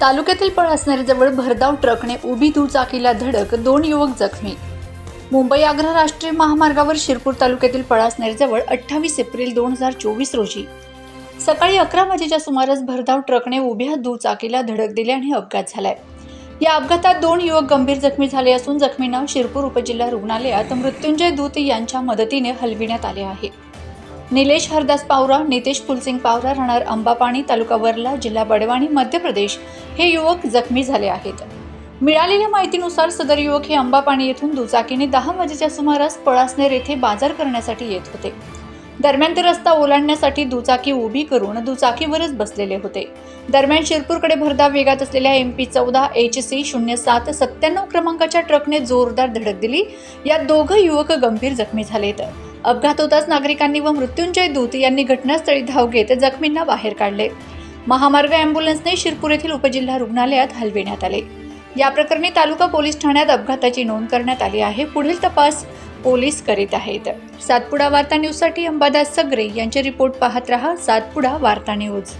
तालुक्यातील पळासनेरजवळ भरधाव ट्रकने उभी दुचाकीला धडक दोन युवक जखमी. मुंबई आग्रा राष्ट्रीय महामार्गावर शिरपूर तालुक्यातील पळासनेरजवळ अठ्ठावीस एप्रिल दोन हजार चोवीस रोजी. सकाळी अकरा वाजेच्या सुमारास भरधाव ट्रकने उभ्या दुचाकीला धडक दिली आणि अपघात झालाय. या अपघातात दोन युवक गंभीर जखमी झाले असून जखमींना शिरपूर उपजिल्हा रुग्णालयात मृत्युंजय दूत यांच्या मदतीने हलविण्यात आले आहे. निलेश हरदास पावरा नितेश फुलसिंग पावरा राहणार अंबापाणी तालुका वर्ला जिल्हा बडवाणी मध्य प्रदेश. हे युवक जखमी झाले आहेत. मिळालेल्या माहितीनुसार सदर युवक हे अंबापाणी येथून दुचाकीने दहा वाजेच्या सुमारास पळासनेर येथे बाजार करण्यासाठी येत होते. दरम्यान ते रस्ता ओलांडण्यासाठी दुचाकी उभी करून दुचाकीवरच बसलेले होते. दरम्यान शिरपूरकडे भरधाव वेगात असलेल्या एम पी चौदा एच सी शून्य सात सत्त्याण्णव क्रमांकाच्या ट्रकने जोरदार धडक दिली. यात दोघं युवक गंभीर जखमी झालेत. अपघात होताच नागरिकांनी व मृत्युंजय दूत यांनी घटनास्थळी धाव घेत जखमींना बाहेर काढले. महामार्ग अँब्युलन्सने शिरपूर येथील उपजिल्हा रुग्णालयात हलविण्यात आले. या प्रकरणी तालुका पोलीस ठाण्यात अपघाताची नोंद करण्यात आली आहे. पुढील तपास पोलीस करीत आहेत. सातपुडा वार्ता न्यूजसाठी अंबादास सगरे यांचे रिपोर्ट पाहत रहा सातपुडा वार्ता न्यूज.